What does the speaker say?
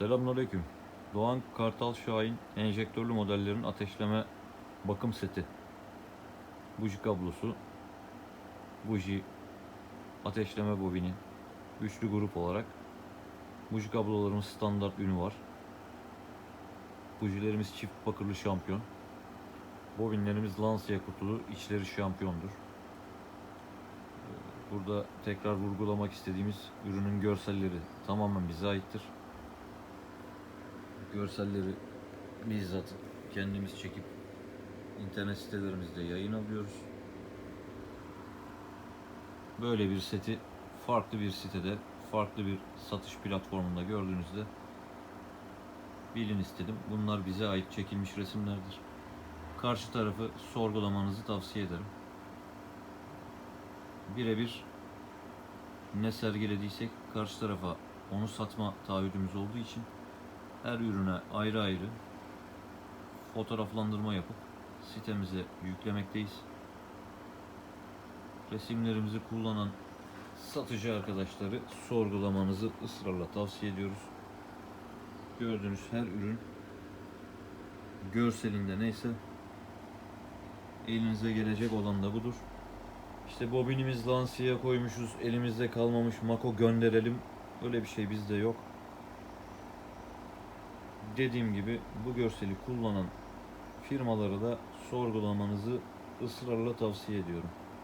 Selamünaleyküm. Doğan Kartal Şahin enjektörlü modellerin ateşleme bakım seti. Buji kablosu, buji, ateşleme bobini, üçlü grup olarak. Buji kablolarımız standart ünü var. Bujilerimiz çift bakırlı şampiyon. Bobinlerimiz Lancia kutulu, içleri şampiyondur. Burada tekrar vurgulamak istediğimiz ürünün görselleri tamamen bize aittir. Görselleri bizzat kendimiz çekip internet sitelerimizde yayın alıyoruz. Böyle bir seti farklı bir sitede, farklı bir satış platformunda gördüğünüzde bilin istedim. Bunlar bize ait çekilmiş resimlerdir. Karşı tarafı sorgulamanızı tavsiye ederim. Birebir ne sergilediysek karşı tarafa onu satma taahhüdümüz olduğu için her ürüne ayrı ayrı fotoğraflandırma yapıp sitemize yüklemekteyiz. Resimlerimizi kullanan satıcı arkadaşları sorgulamanızı ısrarla tavsiye ediyoruz. Gördüğünüz her ürün görselinde neyse elinize gelecek olan da budur. İşte bobinimiz Lancia'ya koymuşuz, elimizde kalmamış Mako gönderelim. Öyle bir şey bizde yok. Dediğim gibi bu görseli kullanan firmaları da sorgulamanızı ısrarla tavsiye ediyorum.